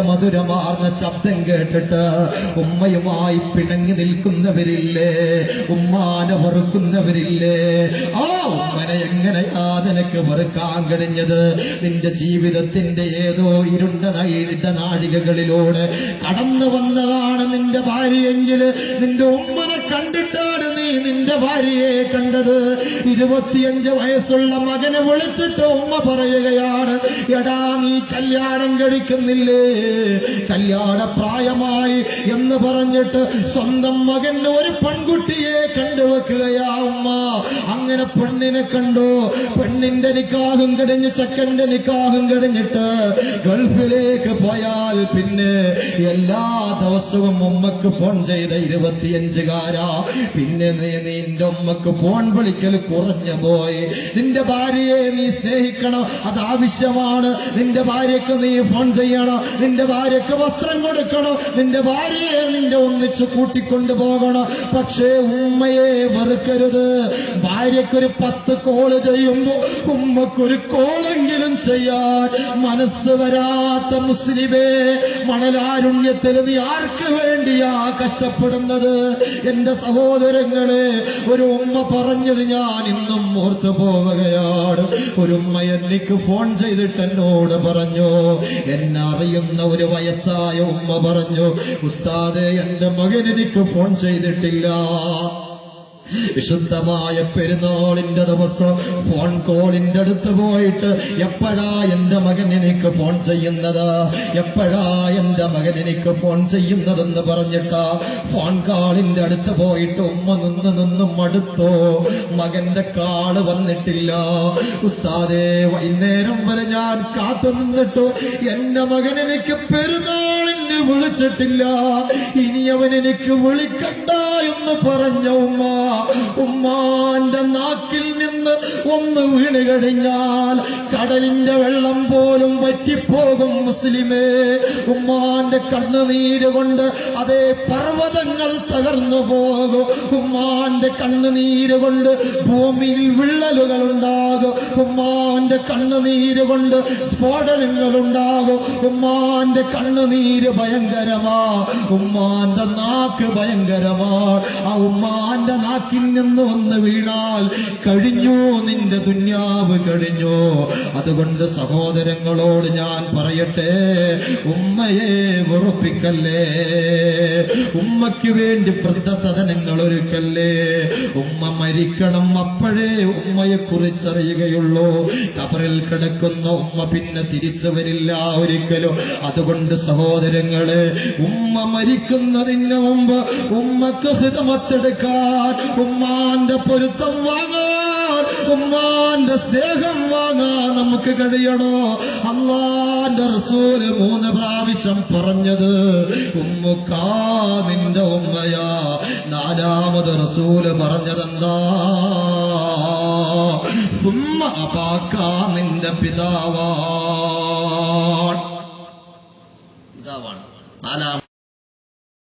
മധുരമാർന്ന ശബ്ദം കേട്ടിട്ട് ഉമ്മയുമായി പിണങ്ങി നിൽക്കുന്നവരില്ലേ? ഉമ്മാനെ വെറുക്കുന്നവരില്ലേ? ആ ഉമ്മനെ എങ്ങനെയാ നിനക്ക് വെറുക്കാൻ കഴിഞ്ഞത്? നിന്റെ ജീവിതത്തിന്റെ ഏതോ ഇരുണ്ട ഇരുണ്ട നാഴികകളിലൂടെ കടന്നു വന്നതാണ് നിന്റെ ഭാര്യയെങ്കിൽ നിന്റെ ഉമ്മനെ കണ്ടിട്ടാണ് നീ നിന്റെ ഭാര്യയെ കണ്ടത്. ഇരുപത്തിയഞ്ച് വയസ്സുള്ള മകനെ വിളിച്ചിട്ട് ഉമ്മ പറയുകയാണ് എടാ നീ കല്യാണം കഴിക്കുന്നില്ലേ? കല്യാണ പ്രായമായി എന്ന് പറഞ്ഞിട്ട് സ്വന്തം മകന് ഒരു പെൺകുട്ടിയെ കണ്ടുവെക്കുകയാ ഉമ്മ. അങ്ങനെ പെണ്ണിനെ കണ്ടു. പെണ്ണിന്റെ നിക്കാഹും കഴിഞ്ഞ് ചെക്കന്റെ നിക്കാഹും കഴിഞ്ഞിട്ട് ഗൾഫിലേക്ക് പോയാൽ പിന്നെ എല്ലാ ദിവസവും ഉമ്മക്ക് ഫോൺ ചെയ്ത ഇരുപത്തിയഞ്ചുകാരാ. പിന്നെ നീ നിന്റെ ഉമ്മക്ക് ഫോൺ വിളിക്കൽ കുറഞ്ഞു പോയി. നിന്റെ ഭാര്യയെ നീ സ്നേഹിക്കണം. അത് ആവശ്യമാണ്. നിന്റെ ഭാര്യക്ക് നീ ഫോൺ ചെയ്യണം. നിന്റെ ഭാര്യക്ക് വസ്ത്രം കൊടുക്കണം. നിന്റെ ഭാര്യയെ നിന്റെ ഒന്നിച്ച് കൂട്ടിക്കൊണ്ടു പോകണം. പക്ഷേ ഉമ്മയെ വെറുക്കരുത്. ഭാര്യക്കൊരു പത്ത് കോൾ ചെയ്യുമ്പോ ഉമ്മക്കൊരു കോളെങ്കിലും ചെയ്യാൻ മനസ്സ് വരാത്ത മുസ്ലിമേ മണലാരുണ്യത്തിൽ നീ ആർക്ക് വേണ്ടിയാ കഷ്ടപ്പെടുന്നത്? എന്റെ സഹോദരങ്ങളെ ഒരു ഉമ്മ പറഞ്ഞത് ഞാൻ ഇന്നും ഓർത്തു പോവുകയാണ്. ഒരു ഉമ്മ എനിക്ക് ഫോൺ ചെയ്തിട്ട് എന്നോട് പറഞ്ഞു എന്നെ ഒരു വയസ്സായ ഉമ്മ പറഞ്ഞു ഉസ്താദ് എന്റെ മകൻ എനിക്ക് ഫോൺ ചെയ്തിട്ടില്ല. വിശുദ്ധമായ പെരുന്നാളിന്റെ ദിവസം ഫോൺ കോളിന്റെ അടുത്ത് പോയിട്ട് എപ്പോഴാ എന്റെ മകൻ എനിക്ക് ഫോൺ ചെയ്യുന്നത്? എപ്പോഴാ എന്റെ മകൻ എനിക്ക് ഫോൺ ചെയ്യുന്നതെന്ന് പറഞ്ഞിട്ട് ഫോൺ കാളിന്റെ അടുത്ത് പോയിട്ട് ഉമ്മ നിന്ന് നിന്നും മടുത്തോ. മകന്റെ കാൾ വന്നിട്ടില്ല. ഉസ്താദേ വൈകുന്നേരം വരെ ഞാൻ കാത്തു നിന്നിട്ടു എന്റെ മകൻ എനിക്ക് പെരുന്നാളിന് വിളിച്ചിട്ടില്ല. ഇനി അവൻ എനിക്ക് വിളിക്കണ്ട എന്ന് പറഞ്ഞ ഉമ്മ ഉമ്മാന്റെ നാക്കിൽ ഒന്ന് വീണ് കഴിഞ്ഞാൽ കടലിന്റെ വെള്ളം പോലും വറ്റിപ്പോകും മുസ്ലിമേ. ഉമ്മാന്റെ കണ്ണുനീര് കൊണ്ട് അതേ പർവതങ്ങൾ തകർന്നു പോകും. ഉമ്മാന്റെ കണ്ണുനീര് കൊണ്ട് ഭൂമിയിൽ വിള്ളലുകൾ ഉണ്ടാകും. ഉമ്മാന്റെ കണ്ണുനീര് കൊണ്ട് സ്ഫോടനങ്ങൾ ഉണ്ടാകും. ഉമ്മാന്റെ കണ്ണുനീര് ഭയങ്കരമാ. ഉമ്മാന്റെ നാക്ക് ഭയങ്കരമാ. ആ ഉമ്മാന്റെ നാക്കിൽ നിന്ന് ഒന്ന് വീണാൽ കഴിഞ്ഞു നിന്റെ ദുന്യാവ് കഴിഞ്ഞു. അതുകൊണ്ട് സഹോദരങ്ങളോട് ഞാൻ പറയട്ടെ ഉമ്മയെ ഉറപ്പിക്കല്ലേ ഉമ്മയ്ക്ക് വേണ്ടി വൃദ്ധസദനങ്ങൾ ഒരുക്കല്ലേ? ഉമ്മ മരിക്കണം അപ്പോഴേ ഉമ്മയെ കുറിച്ചറിയുകയുള്ളൂ. കബറിൽ കിടക്കുന്ന ഉമ്മ പിന്നെ തിരിച്ചു വരില്ല ഒരിക്കലും. അതുകൊണ്ട് സഹോദരങ്ങളെ ഉമ്മ മരിക്കുന്നതിന് മുമ്പ് ഉമ്മക്ക് ഹിതമത്തെടുക്കാൻ ഉമ്മാന്റെ പൊരുത്തം വാങ്ങാൻ ഉമ്മാന്റെ സ്നേഹം വാങ്ങാൻ നമുക്ക് കഴിയണോ? അള്ളാന്റെ റസൂൽ മൂന്ന് പ്രാവശ്യം പറഞ്ഞത് ഉമ്മുക്കാ നിന്റെ ഉമ്മയാ. നാലാമത് റസൂൽ പറഞ്ഞതെന്താ? ഉമ്മ അപാക്ക നിന്റെ പിതാവാ.